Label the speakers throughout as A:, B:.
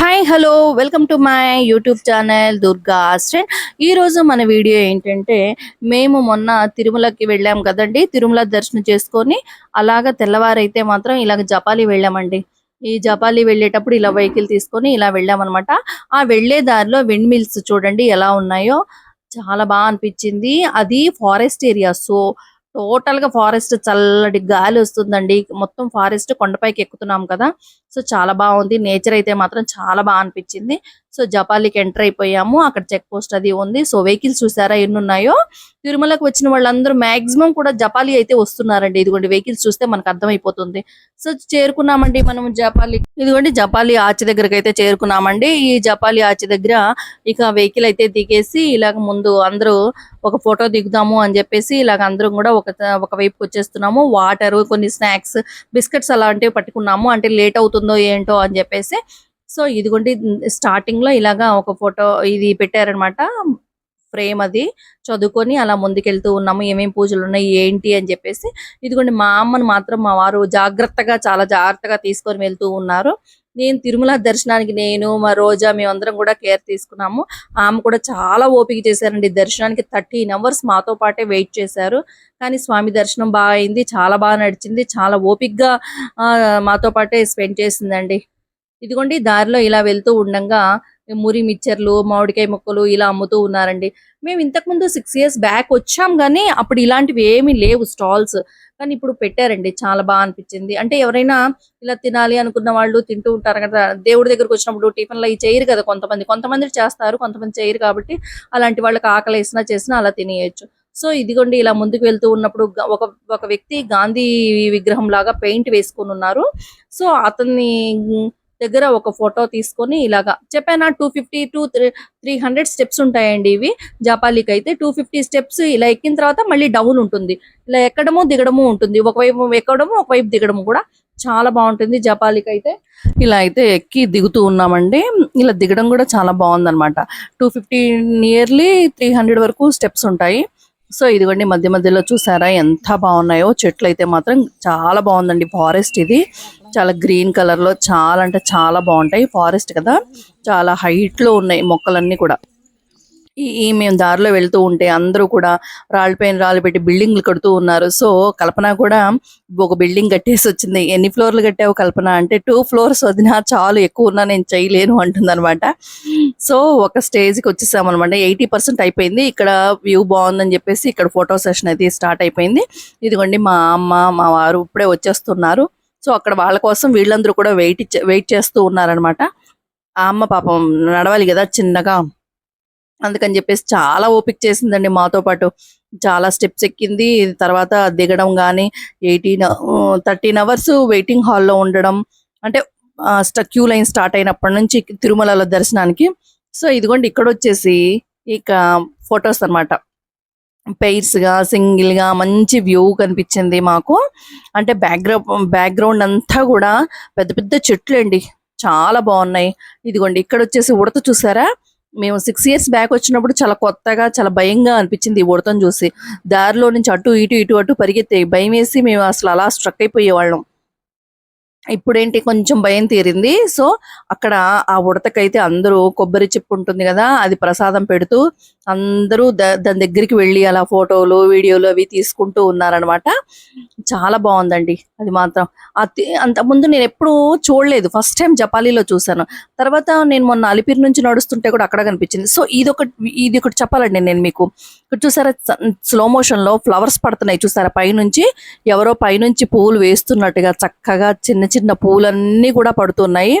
A: Hi hello welcome to my YouTube channel Durga ఆస్ట్రెన్ ఈ రోజు మన వీడియో ఏంటంటే మేము మొన్న తిరుమలకి వెళ్ళాం కదండి. తిరుమల దర్శనం చేసుకొని అలాగ తెల్లవారైతే మాత్రం ఇలాగ జపాలి వెళ్ళామండి. ఈ జపాలి వెళ్ళేటప్పుడు ఇలా వెహికల్ తీసుకొని ఇలా వెళ్ళామన్నమాట. ఆ వెళ్ళే దారిలో విండ్ మిల్స్ చూడండి ఎలా ఉన్నాయో. చాలా బాగా అనిపించింది. అది ఫారెస్ట్ ఏరియా సో టోటల్గా ఫారెస్ట్ చల్లటి గాలి వస్తుందండి. మొత్తం ఫారెస్ట్ కొండపైకి ఎక్కుతున్నాం కదా. సో చాలా బాగుంది. నేచర్ అయితే మాత్రం చాలా బాగా అనిపించింది. సో జపాలికి ఎంటర్ అయిపోయాము. అక్కడ చెక్ పోస్ట్ అది ఉంది. సో వెహికల్స్ చూసారా ఎన్ని ఉన్నాయో తిరుమలకు వచ్చిన వాళ్ళందరూ మాక్సిమం కూడా జపాలి అయితే వస్తున్నారండి. ఇదిగోండి వెహికల్స్ చూస్తే మనకు అర్థమైపోతుంది. సో చేరుకున్నామండి మనం జపాలి. ఇదిగోండి జపాలి ఆచి దగ్గరకు అయితే చేరుకున్నామండి. ఈ జపాలి ఆచి దగ్గర ఇక వెహికల్ అయితే దిగేసి ఇలాగ ముందు అందరూ ఒక ఫోటో దిగుదాము అని చెప్పేసి ఇలాగ అందరం కూడా ఒక ఒక వైపుకి వచ్చేస్తున్నాము. వాటర్ కొన్ని స్నాక్స్ బిస్కెట్స్ అలాంటివి పట్టుకున్నాము. అంటే లేట్ అవుతుందో ఏంటో అని చెప్పేసి సో ఇదిగోండి స్టార్టింగ్లో ఇలాగా ఒక ఫోటో ఇది పెట్టారనమాట ఫ్రేమ్ అది. చదువుకొని అలా ముందుకెళ్తూ ఉన్నాము. ఏమేమి పూజలు ఉన్నాయి ఏంటి అని చెప్పేసి. ఇదిగోండి మా అమ్మను మాత్రం మా వారు జాగ్రత్తగా చాలా జాగ్రత్తగా తీసుకొని వెళ్తూ ఉన్నారు. నేను తిరుమల దర్శనానికి నేను మా రోజా మేమందరం కూడా కేర్ తీసుకున్నాము. ఆమె కూడా చాలా ఓపిక చేశారండి. దర్శనానికి థర్టీన్ అవర్స్ మాతో పాటే వెయిట్ చేశారు. కానీ స్వామి దర్శనం బాగా అయింది చాలా బాగా నడిచింది చాలా ఓపిక్గా ఆ, మాతో పాటే స్పెండ్ చేసిందండి. ఇదిగోండి దారిలో ఇలా వెళ్తూ ఉండంగా మురి మిచ్చర్లు మామిడికాయ ముక్కలు ఇలా అమ్ముతూ ఉన్నారండి. మేము ఇంతకు ముందు సిక్స్ ఇయర్స్ బ్యాక్ వచ్చాం కానీ అప్పుడు ఇలాంటివి ఏమీ లేవు స్టాల్స్ కానీ ఇప్పుడు పెట్టారండి చాలా బాగా అనిపించింది. అంటే ఎవరైనా ఇలా తినాలి అనుకున్న వాళ్ళు తింటూ ఉంటారు కదా దేవుడి దగ్గరకు వచ్చినప్పుడు టిఫిన్లో అవి చేయరు కదా కొంతమంది. కొంతమంది చేస్తారు కొంతమంది చేయరు కాబట్టి అలాంటి వాళ్ళకి ఆకలి వేసినా చేసినా అలా తినేయచ్చు. సో ఇదిగోండి ఇలా ముందుకు వెళ్తూ ఉన్నప్పుడు ఒక ఒక వ్యక్తి గాంధీ విగ్రహం లాగా పెయింట్ వేసుకొని ఉన్నారు. సో అతన్ని దగ్గర ఒక ఫోటో తీసుకొని ఇలాగా చెప్పానా two fifty two three hundred steps ఉంటాయండి ఇవి. జపాలికి అయితే టూ ఫిఫ్టీ స్టెప్స్ ఇలా ఎక్కిన తర్వాత మళ్ళీ డౌన్ ఉంటుంది. ఇలా ఎక్కడము దిగడము ఉంటుంది. ఒకవైపు ఎక్కడము ఒకవైపు దిగడము కూడా చాలా బాగుంటుంది జపాలికి అయితే ఇలా అయితే ఎక్కి దిగుతూ ఉన్నామండి. ఇలా దిగడం కూడా చాలా బాగుందన్నమాట. Two fifty nearly three hundred వరకు స్టెప్స్ ఉంటాయి. సో ఇదిగోండి మధ్య మధ్యలో చూసారా ఎంత బాగున్నాయో? చెట్లు అయితే మాత్రం చాలా బాగుందండి ఫారెస్ట్ ఇది. చాలా గ్రీన్ కలర్లో చాలా అంటే చాలా బాగుంటాయి. ఫారెస్ట్ కదా చాలా హైట్లో ఉన్నాయి మొక్కలన్నీ కూడా. ఈ మేము దారిలో వెళ్తూ ఉంటే అందరూ కూడా రాళ్ళపైన రాళ్ళు పెట్టి బిల్డింగ్లు కడుతూ ఉన్నారు. సో కల్పన కూడా ఒక బిల్డింగ్ కట్టేసి వచ్చింది. ఎన్ని ఫ్లోర్లు కట్టావు కల్పన? అంటే టూ ఫ్లోర్స్ వదిన చాలు ఎక్కువ ఉన్నా నేను చేయలేను అంటుంది సో ఒక స్టేజ్కి వచ్చేసాం అనమాట ఎయిటీ పర్సెంట్ అయిపోయింది. ఇక్కడ వ్యూ బాగుందని చెప్పేసి ఇక్కడ ఫోటో సెషన్ అయితే స్టార్ట్ అయిపోయింది. ఇదిగోండి మా అమ్మ మా వారు ఇప్పుడే వచ్చేస్తున్నారు. సో అక్కడ వాళ్ళ కోసం వీళ్ళందరూ కూడా వెయిట్ వెయిట్ చేస్తూ ఉన్నారనమాట ఆ అమ్మ పాపం నడవాలి కదా చిన్నగా. అందుకని చెప్పేసి చాలా ఓపిక చేసిందండి మాతో పాటు. చాలా స్టెప్స్ ఎక్కింది. తర్వాత దిగడం కానీ ఎయిటీన్ థర్టీన్ అవర్స్ వెయిటింగ్ హాల్లో ఉండడం. అంటే క్యూ లైన్ స్టార్ట్ అయినప్పటి నుంచి తిరుమలలో దర్శనానికి. సో ఇదిగోండి ఇక్కడ వచ్చేసి ఇక ఫొటోస్ అన్నమాట. పెయిర్స్గా సింగిల్గా మంచి వ్యూ కనిపించింది మాకు. అంటే బ్యాక్గ్రౌండ్ బ్యాక్గ్రౌండ్ అంతా కూడా పెద్ద పెద్ద చెట్లు అండి చాలా బాగున్నాయి. ఇదిగోండి ఇక్కడ వచ్చేసి ఉడత చూసారా? మేము సిక్స్ ఇయర్స్ బ్యాక్ వచ్చినప్పుడు చాలా కొత్తగా చాలా భయంగా అనిపించింది ఈ ఉడతను చూసి. దారిలో నుంచి అటు ఇటు ఇటు అటు పరిగెత్తే భయం వేసి మేము అసలు అలా స్ట్రక్ అయిపోయేవాళ్ళం. ఇప్పుడేంటి కొంచెం భయం తీరింది. సో అక్కడ ఆ ఉడతకైతే అందరూ కొబ్బరి చెప్పు ఉంటుంది కదా అది ప్రసాదం పెడుతూ అందరూ దాని దగ్గరికి వెళ్ళి అలా ఫోటోలు వీడియోలు అవి తీసుకుంటూ ఉన్నారనమాట. చాలా బాగుందండి అది మాత్రం. అతి అంతకుముందు నేను ఎప్పుడూ చూడలేదు. ఫస్ట్ టైం జపాలీలో చూసాను తర్వాత నేను మొన్న అలిపిరి నుంచి నడుస్తుంటే కూడా అక్కడ కనిపించింది. సో ఇది ఒక ఇది ఒకటి చెప్పాలండి నేను మీకు. ఇక్కడ చూసారా స్లో మోషన్లో ఫ్లవర్స్ పడుతున్నాయి చూసారా? పైనుంచి ఎవరో పైనుంచి పువ్వులు వేస్తున్నట్టుగా చక్కగా చిన్న చిన్న పూలన్నీ కూడా పడుతున్నాయి.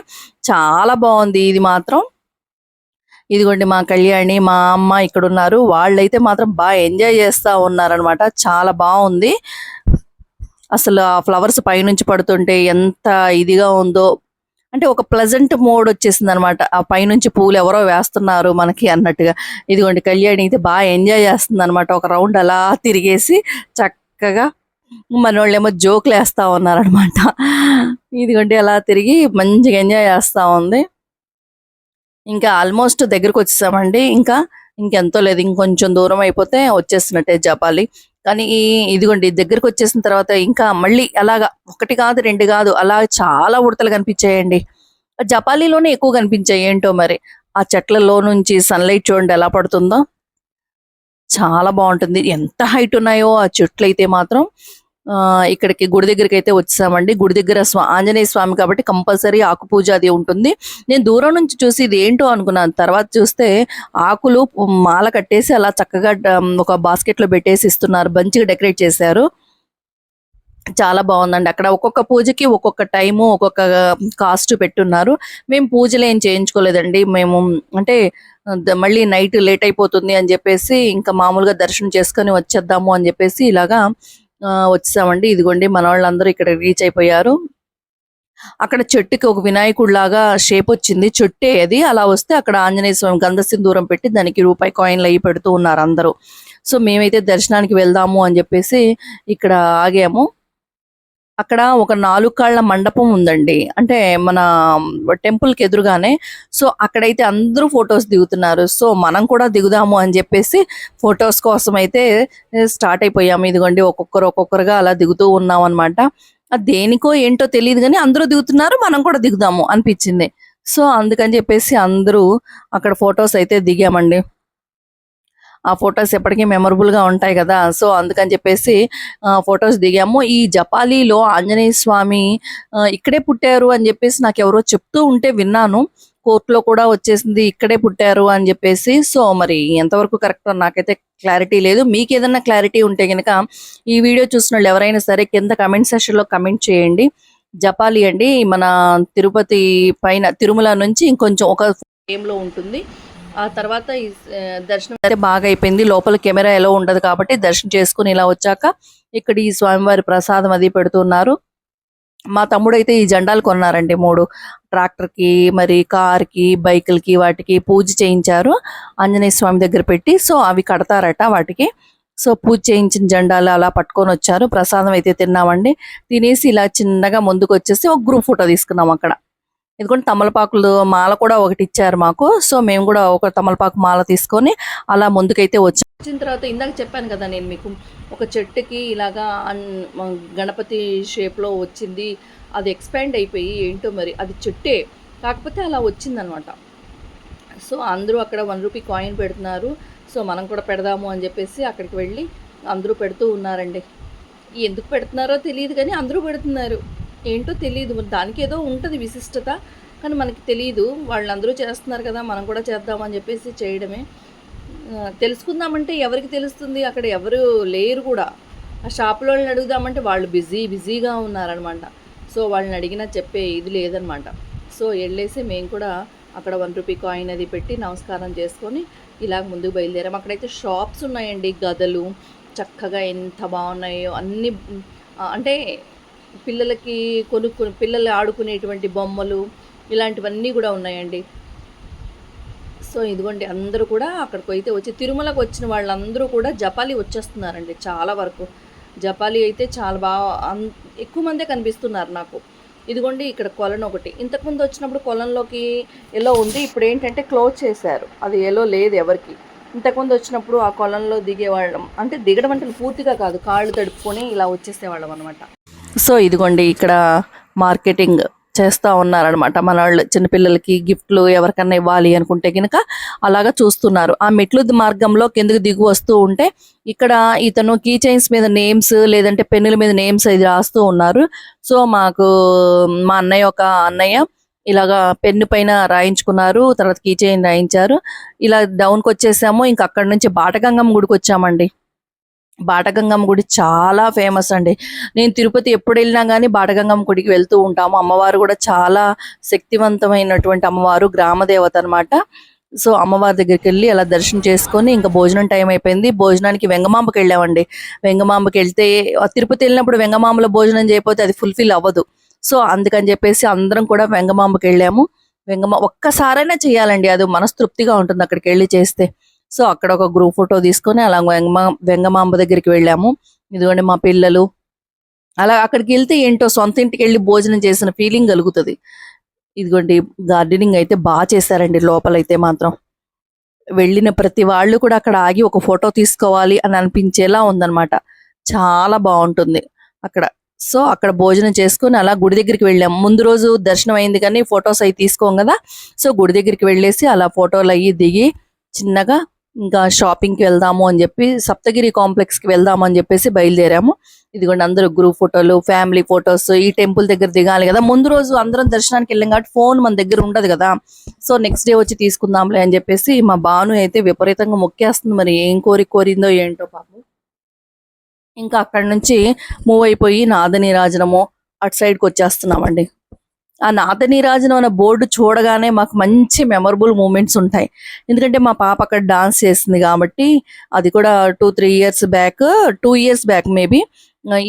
A: చాలా బాగుంది. ఇది మాత్రం ఇదిగోండి మా కళ్యాణి మా అమ్మ ఇక్కడ ఉన్నారు వాళ్ళైతే మాత్రం బాగా ఎంజాయ్ చేస్తా ఉన్నారనమాట చాలా బాగుంది. అసలు ఆ ఫ్లవర్స్ పైనుంచి పడుతుంటే ఎంత ఇదిగా ఉందో. అంటే ఒక ప్లజెంట్ మోడ్ వచ్చేసింది అనమాట ఆ పైనుంచి పూలు ఎవరో వేస్తున్నారు మనకి అన్నట్టుగా. ఇదిగోండి కళ్యాణి అయితే బాగా ఎంజాయ్ చేస్తుంది అనమాట ఒక రౌండ్ అలా తిరిగేసి చక్కగా మనోళ్ళేమో జోకులు వేస్తా ఉన్నారనమాట ఇదిగోండి అలా తిరిగి మంచిగా ఎంజాయ్ చేస్తా ఉంది. ఇంకా ఆల్మోస్ట్ దగ్గరకు వచ్చేసామండి. ఇంకా ఇంకెంతో లేదు ఇంకొంచెం దూరం అయిపోతే వచ్చేసినట్టే జపాలి. కానీ ఈ ఇదిగోండి దగ్గరకు వచ్చేసిన తర్వాత ఇంకా మళ్ళీ అలాగా ఒకటి కాదు రెండు కాదు అలా చాలా ఉడతలు కనిపించాయండి. జపాలీలోనే ఎక్కువ కనిపించాయి ఏంటో మరి? ఆ చెట్లలో నుంచి సన్లైట్ చూడండి ఎలా పడుతుందో. చాలా బాగుంటుంది. ఎంత హైట్ ఉన్నాయో ఆ చెట్లు అయితే మాత్రం ఆ ఇక్కడికి గుడి దగ్గరికి అయితే వచ్చామండి. గుడి దగ్గర స్వా ఆంజనేయ స్వామి కాబట్టి కంపల్సరీ ఆకు పూజ అది ఉంటుంది. నేను దూరం నుంచి చూసి ఇది ఏంటో అనుకున్నాను. తర్వాత చూస్తే ఆకులు మాల కట్టేసి అలా చక్కగా ఒక బాస్కెట్లో పెట్టేసి ఇస్తున్నారు. మంచిగా డెకరేట్ చేశారు. చాలా బాగుందండి. అక్కడ ఒక్కొక్క పూజకి ఒక్కొక్క టైము ఒక్కొక్క కాస్ట్ పెట్టున్నారు. మేము పూజలు ఏం చేయించుకోలేదండి. మేము అంటే మళ్ళీ నైట్ లేట్ అయిపోతుంది అని చెప్పేసి ఇంకా మామూలుగా దర్శనం చేసుకొని వచ్చేద్దాము అని చెప్పేసి ఇలాగా వచ్చేసామండి ఇదిగోండి మన వాళ్ళందరూ ఇక్కడ రీచ్ అయిపోయారు. అక్కడ చెట్టుకి ఒక వినాయకుడు లాగా షేప్ వచ్చింది. చెట్టే అది. అలా వస్తే అక్కడ ఆంజనేయ స్వామి గంధ దూరం పెట్టి దానికి రూపాయి కాయిన్లు అయ్యి పెడుతూ ఉన్నారు అందరూ. సో మేమైతే దర్శనానికి వెళ్దాము అని చెప్పేసి ఇక్కడ ఆగాము. అక్కడ ఒక నాలుగు కాళ్ళ మండపం ఉందండి. అంటే మన టెంపుల్కి ఎదురుగానే. సో అక్కడైతే అందరూ ఫొటోస్ దిగుతున్నారు. సో మనం కూడా దిగుదాము అని చెప్పేసి ఫొటోస్ కోసం అయితే స్టార్ట్ అయిపోయాము. ఇదిగోండి ఒక్కొక్కరు ఒక్కొక్కరుగా అలా దిగుతూ ఉన్నాం అనమాట దేనికో ఏంటో తెలియదు కానీ అందరూ దిగుతున్నారు మనం కూడా దిగుదాము అనిపించింది. సో అందుకని చెప్పేసి అందరూ అక్కడ ఫొటోస్ అయితే దిగామండి. ఆ ఫొటోస్ ఎప్పటికీ మెమరబుల్గా ఉంటాయి కదా. సో అందుకని చెప్పేసి ఫొటోస్ దిగాము. ఈ జపాలీలో ఆంజనేయ స్వామి ఇక్కడే పుట్టారు అని చెప్పేసి నాకు ఎవరో చెప్తూ ఉంటే విన్నాను. కోర్టులో కూడా వచ్చేసింది ఇక్కడే పుట్టారు అని చెప్పేసి. సో మరి ఎంతవరకు కరెక్ట్ నాకైతే క్లారిటీ లేదు. మీకు ఏదైనా క్లారిటీ ఉంటే కనుక ఈ వీడియో చూసిన వాళ్ళు ఎవరైనా సరే కింద కమెంట్ సెషన్లో కమెంట్ చేయండి. జపాలి అండి. మన తిరుపతి పైన తిరుమల నుంచి ఇంకొంచెం ఒక లో ఉంటుంది. ఆ తర్వాత ఈ దర్శనం అయితే బాగా అయిపోయింది లోపల కెమెరా ఎలా ఉండదు కాబట్టి దర్శనం చేసుకుని ఇలా వచ్చాక ఇక్కడ ఈ స్వామివారి ప్రసాదం అది పెడుతున్నారు. మా తమ్ముడు అయితే ఈ జెండాలు కొన్నారండి మూడు. ట్రాక్టర్కి మరి కార్కి బైకులకి వాటికి పూజ చేయించారు. ఆంజనేయ స్వామి దగ్గర పెట్టి సో అవి కడతారట వాటికి. సో పూజ చేయించిన జెండాలు అలా పట్టుకొని వచ్చారు. ప్రసాదం అయితే తిన్నామండి. తినేసి ఇలా చిన్నగా ముందుకు వచ్చేసి ఒక గ్రూప్ ఫోటో తీసుకున్నాం అక్కడ. ఇదిగోండి తమలపాకులు మాల కూడా ఒకటి ఇచ్చారు మాకు. సో మేము కూడా ఒక తమలపాకు మాల తీసుకొని అలా ముందుకైతే వచ్చాం. వచ్చిన తర్వాత ఇందాక చెప్పాను కదా నేను మీకు ఒక చెట్టుకి ఇలాగా అన్- గణపతి షేప్లో వచ్చింది అది ఎక్స్పాండ్ అయిపోయి ఏంటో మరి అది చెట్టే. కాకపోతే అలా వచ్చిందనమాట. సో అందరూ అక్కడ వన్ రూపీ కాయిన్ పెడుతున్నారు. సో మనం కూడా పెడదాము అని చెప్పేసి అక్కడికి వెళ్ళి అందరూ పెడుతూ ఉన్నారండి. ఎందుకు పెడుతున్నారో తెలియదు కానీ అందరూ పెడుతున్నారు. ఏంటో తెలియదు దానికి ఏదో ఉంటుంది విశిష్టత. కానీ మనకి తెలియదు వాళ్ళందరూ చేస్తున్నారు కదా మనం కూడా చేద్దామని చెప్పేసి చేయడమే. తెలుసుకుందామంటే ఎవరికి తెలుస్తుంది? అక్కడ ఎవరు లేరు కూడా. ఆ షాపులో వాళ్ళని అడుగుదామంటే వాళ్ళు బిజీ బిజీగా ఉన్నారనమాట. సో వాళ్ళని అడిగినా చెప్పే ఇది లేదనమాట. సో వెళ్ళేసి మేము కూడా అక్కడ వన్ రూపీ కాయిన్ అది పెట్టి నమస్కారం చేసుకొని ఇలా ముందుకు బయలుదేరాం. అక్కడైతే షాప్స్ ఉన్నాయండి. గదలు చక్కగా ఎంత బాగున్నాయో అన్ని అంటే పిల్లలకి కొనుక్కు పిల్లలు ఆడుకునేటువంటి బొమ్మలు ఇలాంటివన్నీ కూడా ఉన్నాయండి. సో ఇదిగోండి అందరూ కూడా అక్కడికి అయితే వచ్చి తిరుమలకు వచ్చిన వాళ్ళందరూ కూడా జపాలి వచ్చేస్తున్నారండి చాలా వరకు. జపాలి అయితే చాలా బాగా ఎక్కువ మందే కనిపిస్తున్నారు నాకు. ఇదిగోండి ఇక్కడ కొలను ఒకటి. ఇంతకుముందు వచ్చినప్పుడు కొలంలోకి ఎల్లో ఉంది? ఇప్పుడు ఏంటంటే క్లోజ్ చేశారు. అది ఎల్లో లేదు ఎవరికి. ఇంతకుముందు వచ్చినప్పుడు ఆ కొలంలో దిగేవాళ్ళం. అంటే దిగడం అంటే పూర్తిగా కాదు. కాళ్ళు తడుపుకొని ఇలా వచ్చేసేవాళ్ళం అనమాట సో ఇదిగోండి ఇక్కడ మార్కెటింగ్ చేస్తూ ఉన్నారనమాట మన వాళ్ళు చిన్నపిల్లలకి గిఫ్ట్లు ఎవరికన్నా ఇవ్వాలి అనుకుంటే కనుక అలాగా చూస్తున్నారు. ఆ మెట్లు మార్గంలో కిందకి దిగు వస్తూ ఉంటే ఇక్కడ ఇతను కీ చైన్స్ మీద నేమ్స్ లేదంటే పెన్నుల మీద నేమ్స్ ఇది రాస్తూ ఉన్నారు. సో మాకు మా అన్నయ్య ఒక అన్నయ్య ఇలాగా పెన్ను పైన రాయించుకున్నారు. తర్వాత కీ చైన్ రాయించారు. ఇలా డౌన్కి వచ్చేసాము. ఇంకా అక్కడ నుంచి బాటగంగం గుడికి వచ్చామండి. బాటగంగమ్మ గుడి చాలా ఫేమస్ అండి. నేను తిరుపతి ఎప్పుడు వెళ్ళినా కానీ బాటగంగమ్మ గుడికి వెళ్తూ ఉంటాము. అమ్మవారు కూడా చాలా శక్తివంతమైనటువంటి అమ్మవారు గ్రామదేవత అనమాట సో అమ్మవారి దగ్గరికి వెళ్ళి అలా దర్శనం చేసుకొని ఇంకా భోజనం టైం అయిపోయింది. భోజనానికి వెంగమాంబకి వెళ్ళామండి. వెంగమాంబకి వెళ్తే తిరుపతి వెళ్ళినప్పుడు వెంగమాంబలో భోజనం చేయకపోతే అది ఫుల్ఫిల్ అవ్వదు. సో అందుకని చెప్పేసి అందరం కూడా వెంగమాంబకి వెళ్ళాము. వెంగమా ఒక్కసారైనా చేయాలండి. అది మనస్తృప్తిగా ఉంటుంది అక్కడికి వెళ్ళి చేస్తే. సో అక్కడ ఒక గ్రూప్ ఫోటో తీసుకొని అలా వెంగమా వెంగమాంబ దగ్గరికి వెళ్ళాము. ఇదిగోండి మా పిల్లలు. అలా అక్కడికి వెళ్తే ఏంటో సొంత ఇంటికి వెళ్ళి భోజనం చేసిన ఫీలింగ్ కలుగుతుంది. ఇదిగోండి గార్డెనింగ్ అయితే బాగా చేశారండి లోపలైతే మాత్రం. వెళ్ళిన ప్రతి వాళ్ళు కూడా అక్కడ ఆగి ఒక ఫోటో తీసుకోవాలి అని అనిపించేలా ఉందన్నమాట. చాలా బాగుంటుంది అక్కడ. సో అక్కడ భోజనం చేసుకుని అలా గుడి దగ్గరికి వెళ్ళాం. ముందు రోజు దర్శనం అయింది కానీ ఫొటోస్ అవి తీసుకోం కదా. సో గుడి దగ్గరికి వెళ్ళేసి అలా ఫోటోలు అయ్యి దిగి చిన్నగా ఇంకా షాపింగ్కి వెళ్దాము అని చెప్పి సప్తగిరి కాంప్లెక్స్కి వెళ్దాము అని చెప్పేసి బయలుదేరాము. ఇదిగోండి అందరూ గ్రూప్ ఫోటోలు ఫ్యామిలీ ఫొటోస్ ఈ టెంపుల్ దగ్గర దిగాలి కదా. ముందు రోజు అందరం దర్శనానికి వెళ్ళాం కాబట్టి ఫోన్ మన దగ్గర ఉండదు కదా. సో నెక్స్ట్ డే వచ్చి తీసుకుందాంలే అని చెప్పేసి మా బాను అయితే విపరీతంగా మొక్కేస్తుంది మరి. ఏం కోరి కోరిందో ఏంటో పాపం. ఇంకా అక్కడ నుంచి మూవ్ అయిపోయి నాదని రాజనము అటు సైడ్కి వచ్చేస్తున్నామండి. ఆ నాదనీరాజనం అనే బోర్డు చూడగానే మాకు మంచి మెమరబుల్ మూమెంట్స్ ఉంటాయి. ఎందుకంటే మా పాప అక్కడ డాన్స్ చేసింది కాబట్టి అది కూడా two three years back two years back maybe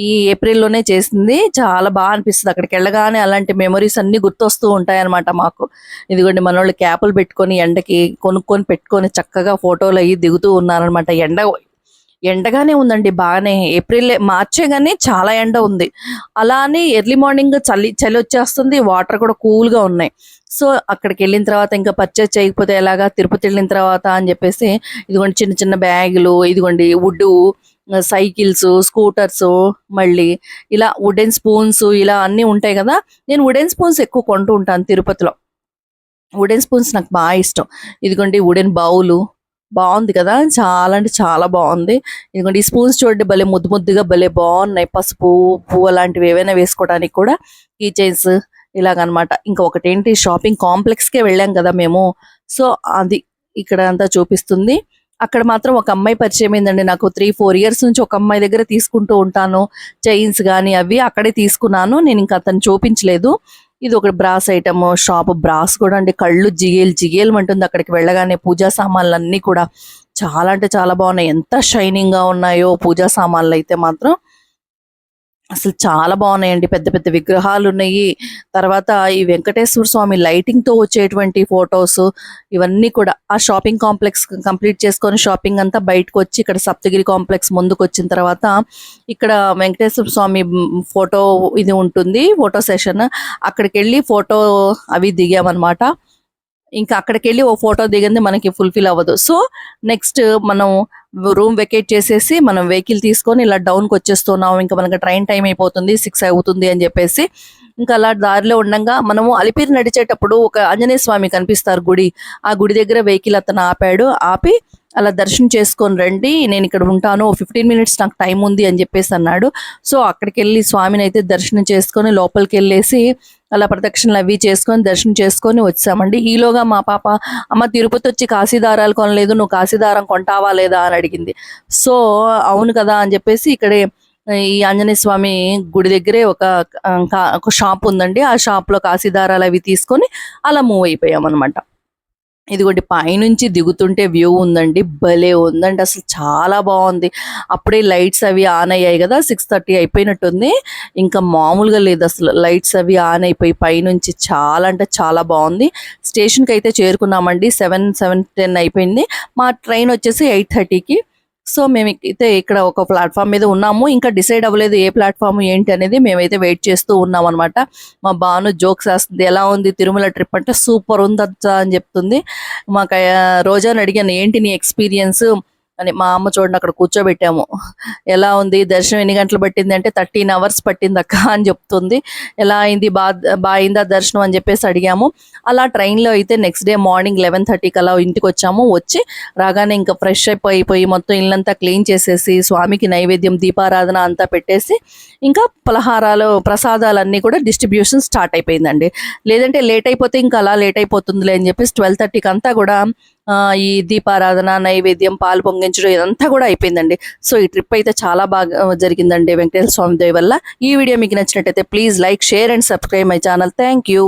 A: ఈ ఏప్రిల్లోనే చేసింది. చాలా బాగా అనిపిస్తుంది. అక్కడికి వెళ్ళగానే అలాంటి మెమరీస్ అన్ని గుర్తొస్తూ ఉంటాయన్నమాట మాకు. ఇదిగోండి మన వాళ్ళు క్యాపులు పెట్టుకొని ఎండకి కొనుక్కొని పెట్టుకొని చక్కగా ఫోటోలు అయ్యి దిగుతూ ఉన్నారనమాట ఎండ ఎండగానే ఉందండి బాగానే. ఏప్రిల్ మార్చే కానీ చాలా ఎండ ఉంది. అలానే ఎర్లీ మార్నింగ్ చలి చలి వచ్చేస్తుంది వాటర్ కూడా కూల్గా ఉన్నాయి. సో అక్కడికి వెళ్ళిన తర్వాత ఇంకా పర్చేస్ చేయకపోతే ఎలాగా తిరుపతి వెళ్ళిన తర్వాత అని చెప్పేసి ఇదిగోండి చిన్న చిన్న బ్యాగులు ఇదిగోండి వుడ్ సైకిల్స్ స్కూటర్స్ మళ్ళీ ఇలా వుడెన్ స్పూన్స్ ఇలా అన్నీ ఉంటాయి కదా నేను వుడెన్ స్పూన్స్ ఎక్కువ కొంటూ ఉంటాను తిరుపతిలో. వుడెన్ స్పూన్స్ నాకు బాగా ఇష్టం. ఇదిగోండి వుడెన్ బౌలు బాగుంది కదా? చాలా అంటే చాలా బాగుంది. ఇదిగోండి ఈ స్పూన్స్ చూడండి భలే ముద్దు ముద్దుగా భలే బాగున్నాయి. పసుపు పువ్వు అలాంటివి ఏవైనా వేసుకోవడానికి కూడా కీ చైన్స్ ఇలాగనమాట. ఇంకా ఒకటేంటి షాపింగ్ కాంప్లెక్స్కే వెళ్ళాం కదా మేము. సో అది ఇక్కడ అంతా చూపిస్తుంది. అక్కడ మాత్రం ఒక అమ్మాయి పరిచయం అయిందండి. నాకు త్రీ ఫోర్ ఇయర్స్ నుంచి ఒక అమ్మాయి దగ్గర తీసుకుంటూ ఉంటాను. చైన్స్ కానీ అవి అక్కడే తీసుకున్నాను. నేను ఇంకా అతను చూపించలేదు. ఇది ఒక బ్రాస్ ఐటమ్ షాప్ బ్రాస్ కూడా అండి. కళ్ళు జిగేలు జిగేలు అంటుంది అక్కడికి వెళ్ళగానే. పూజా సామాన్లు అన్నీ కూడా చాలా అంటే చాలా బాగున్నాయి. ఎంత షైనింగ్గా ఉన్నాయో పూజా సామాన్లు అయితే మాత్రం. అసలు చాలా బాగున్నాయండి. పెద్ద పెద్ద విగ్రహాలు ఉన్నాయి తర్వాత ఈ వెంకటేశ్వర స్వామి లైటింగ్తో వచ్చేటువంటి ఫొటోస్ ఇవన్నీ కూడా ఆ షాపింగ్ కాంప్లెక్స్ కంప్లీట్ చేసుకొని షాపింగ్ అంతా బయటకు వచ్చి ఇక్కడ సప్తగిరి కాంప్లెక్స్ ముందుకు వచ్చిన తర్వాత ఇక్కడ వెంకటేశ్వర స్వామి ఫోటో ఇది ఉంటుంది ఫోటో సెషన్ అక్కడికి వెళ్ళి ఫోటో అవి దిగామన్నమాట. ఇంకా అక్కడికి వెళ్ళి ఓ ఫోటో దిగింది మనకి ఫుల్ఫిల్ అవ్వదు. సో నెక్స్ట్ మనం రూమ్ వెకేట్ చేసేసి మనం వెహికల్ తీసుకొని ఇలా డౌన్కి వచ్చేస్తున్నాం. ఇంకా మనకి ట్రైన్ టైం అయిపోతుంది సిక్స్ అవుతుంది అని చెప్పేసి. ఇంకా అలా దారిలో ఉండగా మనము అలిపిరి నడిచేటప్పుడు ఒక ఆంజనేయ స్వామి కనిపిస్తారు గుడి. ఆ గుడి దగ్గర వెహికల్ అతను ఆపాడు. ఆపి అలా దర్శనం చేసుకొని రండి నేను ఇక్కడ ఉంటాను ఫిఫ్టీన్ మినిట్స్ నాకు టైం ఉంది అని చెప్పేసి అన్నాడు. సో అక్కడికి వెళ్ళి స్వామిని అయితే దర్శనం చేసుకొని లోపలికి వెళ్ళేసి అలా ప్రదక్షిణలు అవి చేసుకొని దర్శనం చేసుకొని వచ్చామండి. ఈలోగా మా పాప అమ్మ తిరుపతి వచ్చి కాశీదారాలు కొనలేదు నువ్వు కాశీదారం కొంటావా లేదా? అని అడిగింది. సో అవును కదా అని చెప్పేసి ఇక్కడే ఈ ఆంజనేయ స్వామి గుడి దగ్గరే ఒక ఒక షాప్ ఉందండి. ఆ షాప్లో కాశీదారాలు అవి తీసుకొని అలా మూవ్ అయిపోయాం అనమాట ఇదిగోండి పైనుంచి దిగుతుంటే వ్యూ ఉందండి భలే ఉందండి అసలు చాలా బాగుంది. అప్పుడే లైట్స్ అవి ఆన్ అయ్యాయి కదా సిక్స్ థర్టీ అయిపోయినట్టుంది. ఇంకా మామూలుగా లేదు అసలు లైట్స్ అవి ఆన్ అయిపోయి పైనుంచి చాలా అంటే చాలా బాగుంది. స్టేషన్కి అయితే చేరుకున్నామండి సెవెన్ సెవెన్ టెన్ అయిపోయింది. మా ట్రైన్ వచ్చేసి ఎయిట్ థర్టీకి. సో మేము అయితే ఇక్కడ ఒక ప్లాట్ఫామ్ మీద ఉన్నాము. ఇంకా డిసైడ్ అవ్వలేదు ఏ ప్లాట్ఫామ్ ఏంటి అనేది మేమైతే వెయిట్ చేస్తూ ఉన్నాం అనమాట మా బాను జోక్స్ వేస్తుంది ఎలా ఉంది తిరుమల ట్రిప్? అంటే సూపర్ ఉంది అని చెప్తుంది. మాకు ఆ, రోజాని అడిగాను ఏంటి నీ ఎక్స్పీరియన్స్? అని మా అమ్మ చూడండి అక్కడ కూర్చోబెట్టాము. ఎలా ఉంది? దర్శనం ఎన్ని గంటలు పట్టింది అంటే థర్టీన్ అవర్స్ పట్టింది అక్క అని చెప్తుంది. ఎలా అయింది? బా బాయిందా దర్శనం అని చెప్పేసి అడిగాము. అలా ట్రైన్లో అయితే నెక్స్ట్ డే మార్నింగ్ లెవెన్ థర్టీకి అలా ఇంటికి వచ్చాము వచ్చి రాగానే ఇంకా ఫ్రెష్ అయిపోయి మొత్తం ఇల్లంతా క్లీన్ చేసేసి స్వామికి నైవేద్యం దీపారాధన అంతా పెట్టేసి ఇంకా పలహారాలు ప్రసాదాలన్నీ కూడా డిస్ట్రిబ్యూషన్ స్టార్ట్ అయిపోయిందండి. లేదంటే లేట్ అయిపోతే ఇంకా అలా లేట్ అయిపోతుందిలే అని చెప్పేసి ట్వెల్వ్ థర్టీకి అంతా కూడా ఈ దీపారాధన నైవేద్యం పాలు పొంగించడం ఇదంతా కూడా అయిపోయిందండి. సో ఈ ట్రిప్ అయితే చాలా బాగా జరిగిందండి వెంకటేశ్వర స్వామి దేవి వల్ల. ఈ వీడియో మీకు నచ్చినట్టయితే please like share and subscribe my channel thank you